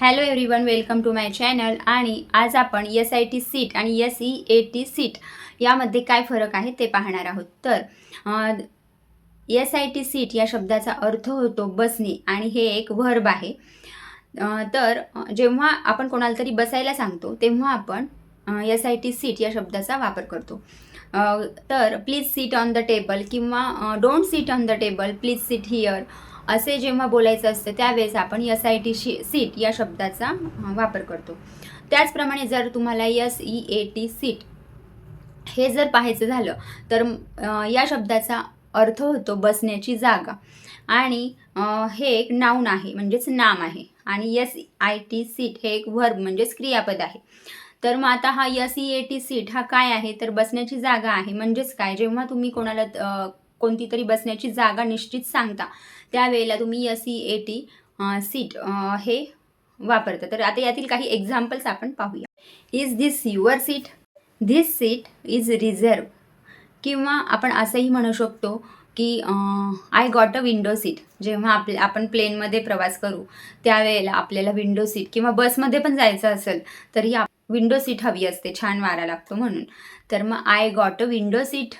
Hello everyone welcome to my channel आणि आज आपण एस आय टी सीट आणि S E A T seat यामध्ये काय फरक आहे ते पाहणार आहोत. तर एस आय टी सीट या शब्दाचा अर्थ होतो बसणे आणि हे एक व्हर्ब आहे. तर जेव्हा आपण कोणाला तरी बसायला सांगतो तेव्हा आपण एस आय टी सीट या शब्दाचा वापर करतो. तर please sit on the table किंवा don't sit on the table please sit here असे जेव्हा बोलायचं असतं त्यावेळेस आपण एस आय टी शी सीट या शब्दाचा वापर करतो. त्याचप्रमाणे जर तुम्हाला S E A T seat हे जर पाहायचं झालं तर या शब्दाचा अर्थ होतो बसण्याची जागा. आणि हे एक नाऊन आहे म्हणजेच नाम आहे. आणि एस आय टी सीट हे एक वर्ब म्हणजेच क्रियापद आहे. तर मग आता हा S E A T seat हा काय आहे? तर बसण्याची जागा आहे. म्हणजेच काय? जेव्हा तुम्ही कोणाला कोणती तरी बसण्याची जागा निश्चित सांगता. त्यावेळेला तुम्ही S E A T seat हे वापरता. तर आता यातील काही एक्झाम्पल्स आपण पाहूया. Is this your seat this seat is reserve किंवा आपण असंही म्हणू शकतो की I got a window seat जेव्हा आपले आपण प्लेनमध्ये प्रवास करू त्यावेळेला आपल्याला विंडो सीट किंवा बसमध्ये पण जायचं असेल तरी विंडो सीट हवी असते. छान वारा लागतो म्हणून. तर मग I got a window seat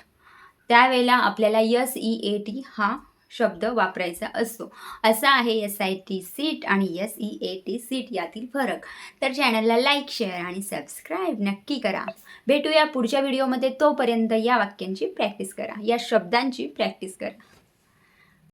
त्यावेळेला आपल्याला यस ई ए टी हा शब्द वापरायचा असतो. असा आहे एस आय टी सीट आणि S E A T seat यातील फरक. तर चॅनलला लाईक शेअर आणि सबस्क्राईब नक्की करा. भेटूया पुढच्या व्हिडिओमध्ये तोपर्यंत या वाक्यांची प्रॅक्टिस करा. या शब्दांची प्रॅक्टिस करा.